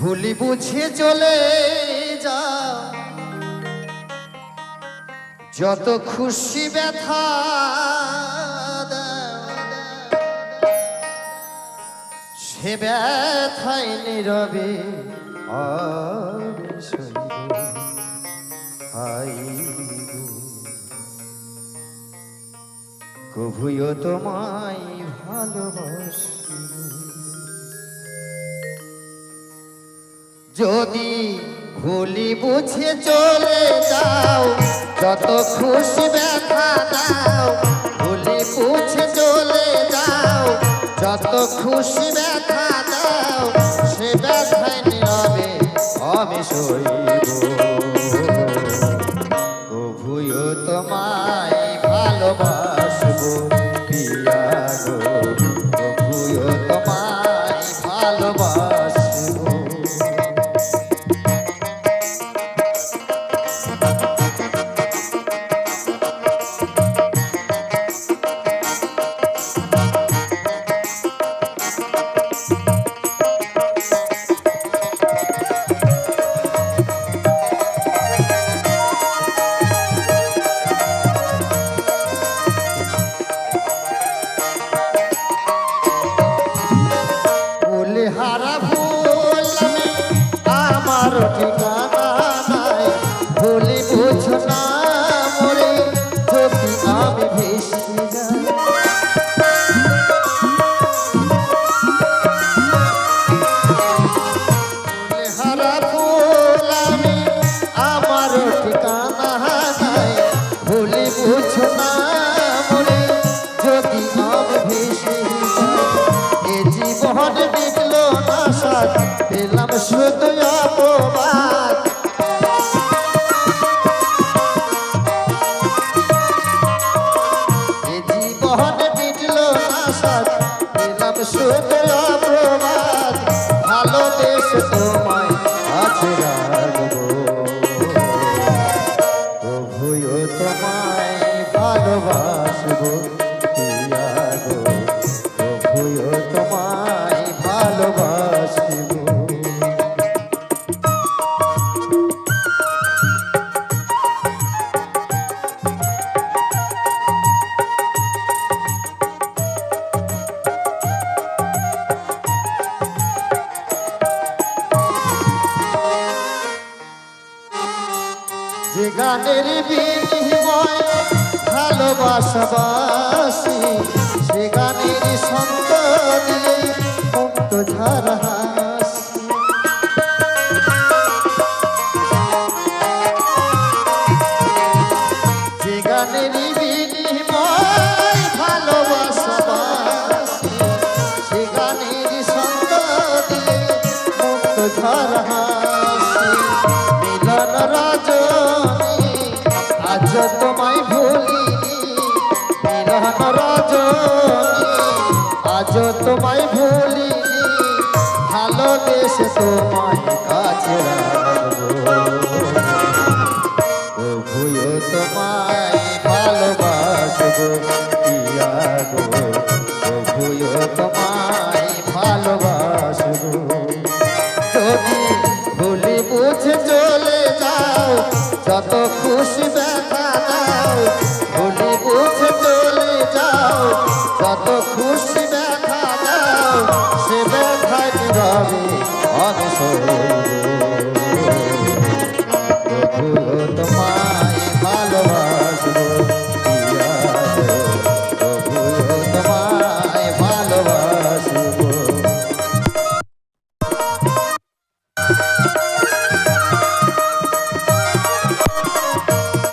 ভুলি বুঝে চলে যা। যত খুশি ব্যথা সে ব্যথায় নীরবে কভুও তোমায় ভালোবাসি। যদি ভুলি বুঝে চলে যাও, যত খুশি ব্যথা দাও, ভুলি বুঝে চলে যাও, যত খুশি ব্যথা দাও, সে ব্যথায় নীরবে আমি সইব তোমায় ভালোবাসবো পিয়া পেলাম ভালো দেশ ভালোবেসে গানের বিনিময় ভালোবাসাবাসি সে গানের সন্ত দিয়ে মুক্ত ঝাড়া হাসি। মিলন আজ তোমায় ভুলিনি ভালোবেসে তোমায় কাছে রাখব। তোমায় ভালোবাসবো গো খুশি